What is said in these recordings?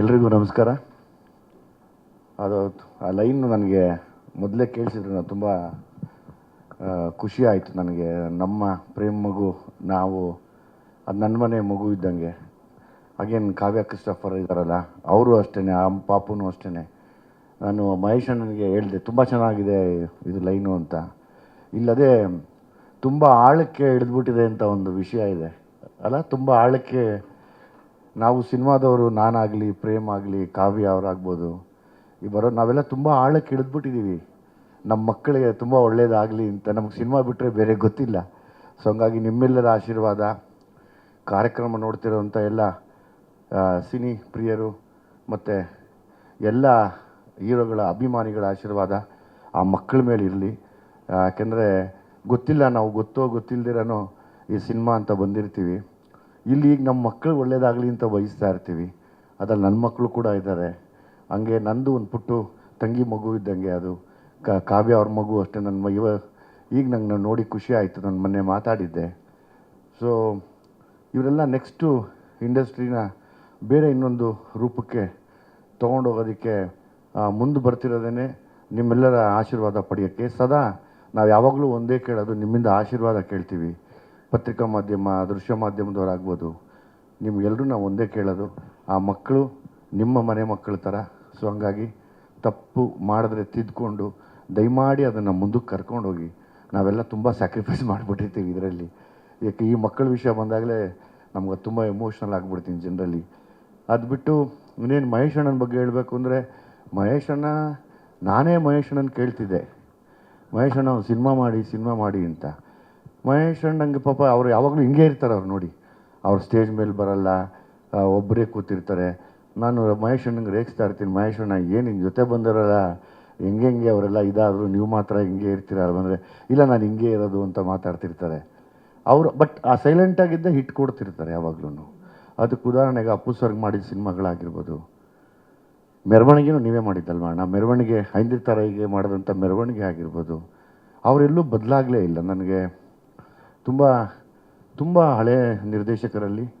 ಎಲ್ರಿಗೂ ನಮಸ್ಕಾರ. ಅದು ಆ ಲೈನ್ ನನಗೆ ಮೊದಲೇ ಕೇಳಿಸಿದ್ರೆ ನಾನು ತುಂಬ ಖುಷಿ ಆಯಿತು. ನನಗೆ ನಮ್ಮ ಪ್ರೇಮ್ ಮಗು, ನಾವು, ಅದು ನನ್ನ ಮನೆ ಮಗು ಇದ್ದಂಗೆ. ಹಾಗೇನು ಕಾವ್ಯ ಕ್ರಿಸ್ಟಫರ್ ಇದ್ದಾರಲ್ಲ, ಅವರು ಅಷ್ಟೇ ಆ ಪಾಪುನೂ ಅಷ್ಟೇ ನಾನು ಮಹೇಶ್ ನನಗೆ ಹೇಳಿದೆ, ತುಂಬ ಚೆನ್ನಾಗಿದೆ ಇದು ಲೈನು ಅಂತ. ಇಲ್ಲದೆ, ತುಂಬ ಆಳಕ್ಕೆ ಹಿಡಿದ್ಬಿಟ್ಟಿದೆ ಅಂತ ಒಂದು ವಿಷಯ ಇದೆ. ಅಲ್ಲ, ತುಂಬ ಆಳಕ್ಕೆ ನಾವು ಸಿನಿಮಾದವರು ನಾನಾಗಲಿ ಪ್ರೇಮ್ ಆಗಲಿ ಕಾವ್ಯ ಅವರಾಗ್ಬೋದು. ಈ ಬರೋ ನಾವೆಲ್ಲ ತುಂಬ ಆಳಕ್ಕೆ ಕೇಳಿದ್ಬಿಟ್ಟಿದ್ದೀವಿ ನಮ್ಮ ಮಕ್ಕಳಿಗೆ ತುಂಬ ಒಳ್ಳೆಯದಾಗಲಿ ಅಂತ ನಮಗೆ ಸಿನಿಮಾ ಬಿಟ್ಟರೆ ಬೇರೆ ಗೊತ್ತಿಲ್ಲ. ಸೊ ಹಂಗಾಗಿ ನಿಮ್ಮೆಲ್ಲರ ಆಶೀರ್ವಾದ, ಕಾರ್ಯಕ್ರಮ ನೋಡ್ತಿರೋಂಥ ಎಲ್ಲ ಸಿನಿ ಪ್ರಿಯರು ಮತ್ತು ಎಲ್ಲ ಹೀರೋಗಳ ಅಭಿಮಾನಿಗಳ ಆಶೀರ್ವಾದ ಆ ಮಕ್ಕಳ ಮೇಲೆ ಇರಲಿ. ಯಾಕೆಂದರೆ ಗೊತ್ತಿಲ್ಲ ನಾವು ಗೊತ್ತೋ ಗೊತ್ತಿಲ್ಲದಿರೋ ಈ ಸಿನಿಮಾ ಅಂತ ಬಂದಿರ್ತೀವಿ. ಇಲ್ಲಿ ಈಗ ನಮ್ಮ ಮಕ್ಕಳು ಒಳ್ಳೇದಾಗಲಿ ಅಂತ ಬಯಸ್ತಾ ಇರ್ತೀವಿ. ಅದ್ರಲ್ಲಿ ನನ್ನ ಮಕ್ಕಳು ಕೂಡ ಇದ್ದಾರೆ. ಹಂಗೆ ನಂದು ಒಂದು ಪುಟ್ಟು ತಂಗಿ ಮಗು ಇದ್ದಂಗೆ ಅದು. ಕಾವ್ಯ ಅವ್ರ ಮಗು ಅಷ್ಟೇ ನನ್ನ ಇವ, ಈಗ ನಂಗೆ ನೋಡಿ ಖುಷಿ ಆಯಿತು, ನಾನು ಮೊನ್ನೆ ಮಾತಾಡಿದ್ದೆ. ಸೊ ಇವರೆಲ್ಲ ನೆಕ್ಸ್ಟು ಇಂಡಸ್ಟ್ರಿನ ಬೇರೆ ಇನ್ನೊಂದು ರೂಪಕ್ಕೆ ತೊಗೊಂಡೋಗೋದಕ್ಕೆ ಮುಂದೆ ಬರ್ತಿರೋದೇ ನಿಮ್ಮೆಲ್ಲರ ಆಶೀರ್ವಾದ ಪಡೆಯೋಕ್ಕೆ. ಸದಾ ನಾವು ಯಾವಾಗಲೂ ಒಂದೇ ಕೇಳೋದು, ನಿಮ್ಮಿಂದ ಆಶೀರ್ವಾದ ಕೇಳ್ತೀವಿ. ಪತ್ರಿಕಾ ಮಾಧ್ಯಮ, ದೃಶ್ಯ ಮಾಧ್ಯಮದವರಾಗ್ಬೋದು ನಿಮಗೆಲ್ಲರೂ ನಾವು ಒಂದೇ ಕೇಳೋದು, ಆ ಮಕ್ಕಳು ನಿಮ್ಮ ಮನೆ ಮಕ್ಕಳ ಥರ ಸೊ ಹಂಗಾಗಿ ತಪ್ಪು ಮಾಡಿದ್ರೆ ತಿದ್ಕೊಂಡು, ದಯಮಾಡಿ ಅದನ್ನು ಮುಂದಕ್ಕೆ ಕರ್ಕೊಂಡೋಗಿ ನಾವೆಲ್ಲ ತುಂಬ ಸ್ಯಾಕ್ರಿಫೈಸ್ ಮಾಡಿಬಿಟ್ಟಿರ್ತೀವಿ ಇದರಲ್ಲಿ. ಯಾಕೆ, ಈ ಮಕ್ಕಳ ವಿಷಯ ಬಂದಾಗಲೇ ನಮ್ಗೆ ತುಂಬ ಎಮೋಷ್ನಲ್ ಆಗಿಬಿಡ್ತೀನಿ ಜನರಲ್ಲಿ. ಅದು ಬಿಟ್ಟು ಇನ್ನೇನು ಮಹೇಶ್ ಅಣ್ಣನ ಬಗ್ಗೆ ಹೇಳಬೇಕು ಅಂದರೆ, ಮಹೇಶ್ ಅಣ್ಣ, ನಾನೇ ಮಹೇಶ್ ಅಣ್ಣನ ಕೇಳ್ತಿದ್ದೆ. ಮಹೇಶ್ ಅಣ್ಣ ಸಿನಿಮಾ ಮಾಡಿ ಸಿನಿಮಾ ಮಾಡಿ ಅಂತ. ಮಹೇಶ್ ಅಣ್ಣಂಗೆ ಪಾಪ ಅವ್ರು ಯಾವಾಗಲೂ ಹಿಂಗೆ ಇರ್ತಾರೆ ಅವ್ರು ನೋಡಿ. ಅವ್ರು ಸ್ಟೇಜ್ ಮೇಲೆ ಬರಲ್ಲ ಒಬ್ಬರೇ ಕೂತಿರ್ತಾರೆ. ನಾನು ಮಹೇಶ್ ಅಣ್ಣಂಗೆ ರೇಗಿಸ್ತಾ ಇರ್ತೀನಿ. ಮಹೇಶ್ ಅಣ್ಣ, ಏನು ಹಿಂಗೆ ಜೊತೆ ಬಂದಿರಲ್ಲ? ಹೆಂಗೆ ಹೆಂಗೆ ಅವರೆಲ್ಲ ಇದಾದರೂ, ನೀವು ಮಾತ್ರ ಹಿಂಗೆ ಇರ್ತೀರ ಅಂದರೆ ಇಲ್ಲ, ನಾನು ಹಿಂಗೆ ಇರೋದು ಅಂತ ಮಾತಾಡ್ತಿರ್ತಾರೆ. ಅವರು ಬಟ್ ಆ ಸೈಲೆಂಟಾಗಿದ್ದ ಹಿಟ್ ಕೊಡ್ತಿರ್ತಾರೆ ಯಾವಾಗಲೂ ಅದಕ್ಕೆ ಉದಾಹರಣೆಗೆ ಅಪ್ಪು ಸರ್ಗೆ ಮಾಡಿದ ಸಿನಿಮಾಗಳಾಗಿರ್ಬೋದು. ಮೆರವಣಿಗೆನೂ ನೀವೇ ಮಾಡಿದ್ದಲ್ವ ನಾ ಮೆರವಣಿಗೆ ಐಂದಿರ ಹೀಗೆ ಮಾಡಿದಂಥ ಮೆರವಣಿಗೆ ಆಗಿರ್ಬೋದು. ಅವರೆಲ್ಲೂ ಬದಲಾಗಲೇ ಇಲ್ಲ ನನಗೆ. ತುಂಬ ತುಂಬ ಹಳೆ ನಿರ್ದೇಶಕರಲ್ಲಿ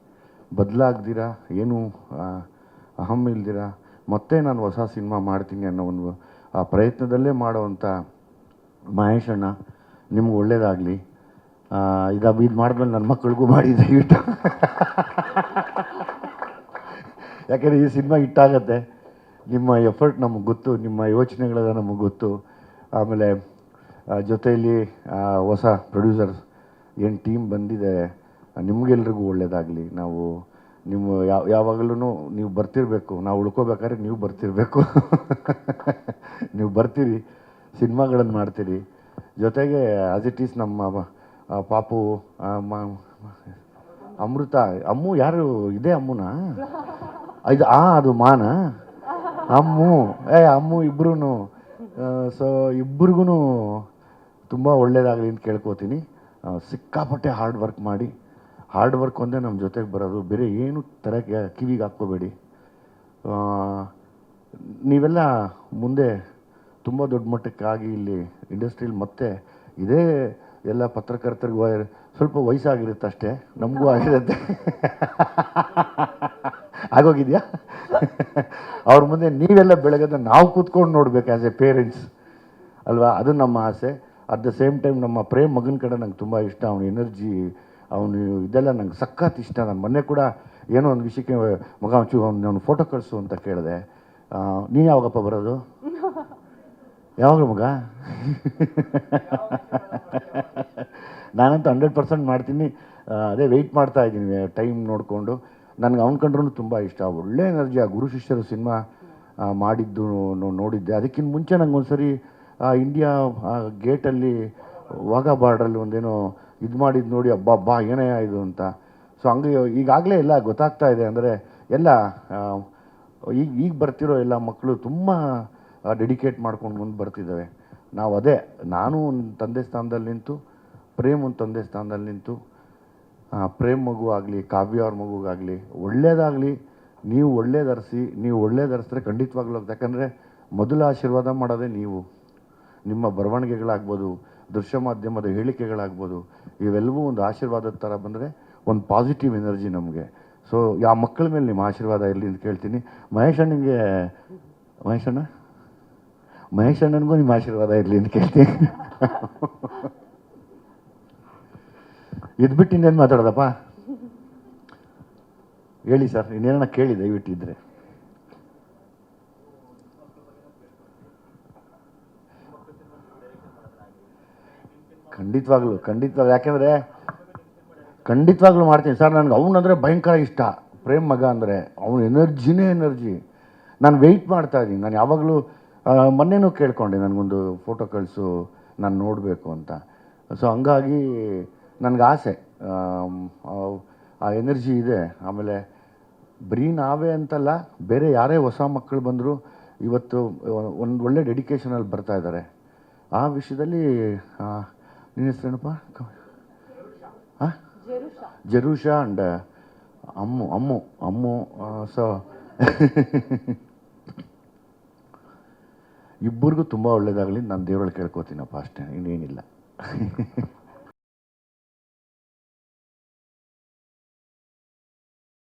ಬದಲಾಗ್ದಿರಾ, ಏನು ಅಹಂ ಇಲ್ದಿರ, ಮತ್ತೆ ನಾನು ಹೊಸ ಸಿನಿಮಾ ಮಾಡ್ತೀನಿ ಅನ್ನೋ ಒಂದು, ಆ, ಪ್ರಯತ್ನದಲ್ಲೇ ಮಾಡುವಂಥ ಮಹೇಶಣ್ಣ ನಿಮ್ಗೆ ಒಳ್ಳೇದಾಗಲಿ. ಇದು ಇದು ಮಾಡಿದ್ಮೇಲೆ ನನ್ನ ಮಕ್ಕಳಿಗೂ ಮಾಡಿ, ದಯವಿಟ್ಟು. ಯಾಕೆಂದರೆ ಈ ಸಿನಿಮಾ ಇಟ್ಟಾಗತ್ತೆ ನಿಮ್ಮ ಎಫರ್ಟ್ ನಮಗೆ ಗೊತ್ತು, ನಿಮ್ಮ ಯೋಚನೆಗಳೆಲ್ಲ ನಮಗೆ ಗೊತ್ತು. ಆಮೇಲೆ ಜೊತೆಯಲ್ಲಿ ಹೊಸ ಪ್ರೊಡ್ಯೂಸರ್ಸ್ ಏನು ಟೀಮ್ ಬಂದಿದೆ, ನಿಮಗೆಲ್ರಿಗೂ ಒಳ್ಳೆಯದಾಗಲಿ ನಾವು ನಿಮ್ಮ ಯಾವ ಯಾವಾಗಲೂ ನೀವು ಬರ್ತಿರಬೇಕು. ನಾವು ಉಳ್ಕೋಬೇಕಾದ್ರೆ ನೀವು ಬರ್ತಿರಬೇಕು. ನೀವು ಬರ್ತೀರಿ ಸಿನಿಮಾಗಳನ್ನು ಮಾಡ್ತೀರಿ. ಜೊತೆಗೆ ಆಸ್ ಇಟ್ ಈಸ್ ನಮ್ಮ ಪಾಪು ಅಮೃತ, ಅಮ್ಮು ಯಾರು, ಇದೆ ಅಮ್ಮುನಾ? ಇದು ಆ, ಅದು ಮಾನ? ಅಮ್ಮು, ಏ, ಅಮ್ಮು ಇಬ್ಬರೂ ಸೊ ಇಬ್ರಿಗೂ ತುಂಬ ಒಳ್ಳೆಯದಾಗಲಿ ಅಂತ ಕೇಳ್ಕೊತೀನಿ. ಸಿಕ್ಕಾಪಟ್ಟೆ ಹಾರ್ಡ್ ವರ್ಕ್ ಮಾಡಿ. ಹಾರ್ಡ್ ವರ್ಕ್ ಒಂದೇ ನಮ್ಮ ಜೊತೆಗೆ ಬರೋದು. ಬೇರೆ ಏನು ತರ ಕಿವಿಗೆ ಹಾಕ್ಕೋಬೇಡಿ. ನೀವೆಲ್ಲ ಮುಂದೆ ತುಂಬ ದೊಡ್ಡ ಮಟ್ಟಕ್ಕಾಗಿ ಇಲ್ಲಿ ಇಂಡಸ್ಟ್ರೀಲಿ ಮತ್ತೆ ಇದೇ ಎಲ್ಲ ಪತ್ರಕರ್ತರಿಗೂ ಸ್ವಲ್ಪ ವಯಸ್ಸಾಗಿರುತ್ತೆ ಅಷ್ಟೇ. ನಮಗೂ ಆಗಿರುತ್ತೆ. ಆಗೋಗಿದೆಯಾ? ಅವ್ರ ಮುಂದೆ ನೀವೆಲ್ಲ ಬೆಳಗದ ನಾವು ಕೂತ್ಕೊಂಡು ನೋಡ್ಬೇಕು ಆ್ಯಸ್ ಎ ಪೇರೆಂಟ್ಸ್ ಅಲ್ವಾ? ಅದು ನಮ್ಮ ಆಸೆ. ಅಟ್ ದ ಸೇಮ್ ಟೈಮ್ ನಮ್ಮ ಪ್ರೇಮ್ ಮಗನ ಕಡೆ ನಂಗೆ ತುಂಬ ಇಷ್ಟ. ಅವನ ಎನರ್ಜಿ ಅವನು ಇದೆಲ್ಲ ನಂಗೆ ಸಖತ್ ಇಷ್ಟ. ನಾನು ಮೊನ್ನೆ ಕೂಡ ಏನೋ ಒಂದು ವಿಷಯಕ್ಕೆ ಮಗ ಒಂಚೂರು ಅವ್ನು ಫೋಟೋ ಕಳಿಸು ಅಂತ ಕೇಳಿದೆ. ನೀನು ಯಾವಾಗಪ್ಪ ಬರೋದು? ಯಾವಾಗ ಮಗ? ನಾನಂತೂ ಹಂಡ್ರೆಡ್ ಪರ್ಸೆಂಟ್ ಮಾಡ್ತೀನಿ. ಅದೇ ವೆಯ್ಟ್ ಮಾಡ್ತಾ ಇದ್ದೀನಿ ಟೈಮ್ ನೋಡಿಕೊಂಡು. ನನಗೆ ಅವ್ನ ಕಂಡ್ರೂ ತುಂಬ ಇಷ್ಟ. ಒಳ್ಳೆ ಎನರ್ಜಿ ಆ ಗುರು ಶಿಷ್ಯರು ಸಿನಿಮಾ ಮಾಡಿದ್ದು ನೋಡಿದ್ದೆ. ಅದಕ್ಕಿಂತ ಮುಂಚೆ ನಂಗೆ ಒಂದ್ಸರಿ ಇಂಡಿಯಾ ಗೇಟಲ್ಲಿ ವಾಘಾ ಬಾರ್ಡ್ರಲ್ಲಿ ಒಂದೇನೋ ಇದು ಮಾಡಿದ್ದು ನೋಡಿ ಅಬ್ಬಾ ಬಾ ಏನೇ ಇದು ಅಂತ. ಸೊ ಹಂಗೆ ಈಗಾಗಲೇ ಎಲ್ಲ ಗೊತ್ತಾಗ್ತಾ ಇದೆ ಅಂದರೆ ಎಲ್ಲ ಈಗ ಈಗ ಬರ್ತಿರೋ ಎಲ್ಲ ಮಕ್ಕಳು ತುಂಬ ಡೆಡಿಕೇಟ್ ಮಾಡ್ಕೊಂಡು ಮುಂದೆ ಬರ್ತಿದ್ದಾವೆ. ನಾವು ಅದೇ ನಾನು ತಂದೆ ಸ್ಥಾನದಲ್ಲಿ ನಿಂತು ಪ್ರೇಮ್ ಒಂದು ತಂದೆ ಸ್ಥಾನದಲ್ಲಿ ನಿಂತು ಆ, ಪ್ರೇಮ್ ಮಗು ಆಗಲಿ ಕಾವ್ಯ ಅವ್ರ ಮಗುಗಾಗಲಿ ಒಳ್ಳೇದಾಗಲಿ ನೀವು ಒಳ್ಳೇದರ್ಸಿ ನೀವು ಒಳ್ಳೇದರ್ಸಿದ್ರೆ ಖಂಡಿತವಾಗ್ಲೂ. ಯಾಕಂದರೆ ಮೊದಲ ಆಶೀರ್ವಾದ ಮಾಡೋದೇ ನೀವು. ನಿಮ್ಮ ಬರವಣಿಗೆಗಳಾಗ್ಬೋದು, ದೃಶ್ಯ ಮಾಧ್ಯಮದ ಹೇಳಿಕೆಗಳಾಗ್ಬೋದು, ಇವೆಲ್ಲವೂ ಒಂದು ಆಶೀರ್ವಾದದ ಥರ ಬಂದರೆ ಒಂದು ಪಾಸಿಟಿವ್ ಎನರ್ಜಿ ನಮಗೆ. ಸೊ ಯಾವ ಮಕ್ಕಳ ಮೇಲೆ ನಿಮ್ಮ ಆಶೀರ್ವಾದ ಇರಲಿ ಅಂತ ಕೇಳ್ತೀನಿ. ಮಹೇಶ್ ಅಣ್ಣನಿಗೆ, ಮಹೇಶ್ ಅಣ್ಣ? ಮಹೇಶ್ ಅಣ್ಣನಿಗೂ ನಿಮ್ಮ ಆಶೀರ್ವಾದ ಇರಲಿ ಅಂತ ಕೇಳ್ತೀನಿ. ಇದ್ಬಿಟ್ಟು ಇನ್ನೇನು ಮಾತಾಡೋದಪ್ಪ? ಹೇಳಿ ಸರ್ ಇನ್ನೇನ ಕೇಳಿ ದಯವಿಟ್ಟು ಖಂಡಿತವಾಗ್ಲು ಖಂಡಿತವಾಗ್ಲು. ಯಾಕೆಂದರೆ ಖಂಡಿತವಾಗ್ಲೂ ಮಾಡ್ತೀನಿ. ಸರ್, ನನಗೆ ಅವನಂದರೆ ಭಯಂಕರ ಇಷ್ಟ. ಪ್ರೇಮ್ ಮಗ ಅಂದರೆ ಅವನ ಎನರ್ಜಿನೇ ಎನರ್ಜಿ. ನಾನು ವೆಯ್ಟ್ ಮಾಡ್ತಾ ಇದ್ದೀನಿ. ನಾನು ಯಾವಾಗಲೂ ಮೊನ್ನೆನೂ ಕೇಳ್ಕೊಂಡೆ ನನಗೊಂದು ಫೋಟೋ ಕಳಿಸು, ನಾನು ನೋಡಬೇಕು ಅಂತ. ಸೊ ಹಂಗಾಗಿ ನನಗೆ ಆಸೆ. ಆ- ಎನರ್ಜಿ ಇದೆ. ಆಮೇಲೆ ಬರೀ ನಾವೇ ಅಂತಲ್ಲ, ಬೇರೆ ಯಾರೇ ಹೊಸ ಮಕ್ಕಳು ಬಂದರೂ ಇವತ್ತು ಒಂದು ಒಳ್ಳೆ ಡೆಡಿಕೇಶನಲ್ಲಿ ಬರ್ತಾ ಇದ್ದಾರೆ ಆ ವಿಷಯದಲ್ಲಿ ನಿನ್ನ ಹೆಸರೇನಪ್ಪ ಹಾಂ Jerusha. And Ammu Ammu Ammu so. ಇಬ್ಬರಿಗೂ ತುಂಬ ಒಳ್ಳೇದಾಗಲಿ. ನಾನು ದೇವರಲ್ಲಿ ಕೇಳ್ಕೊತೀನಪ್ಪ ಅಷ್ಟೇ. ಇನ್ನೇನಿಲ್ಲ.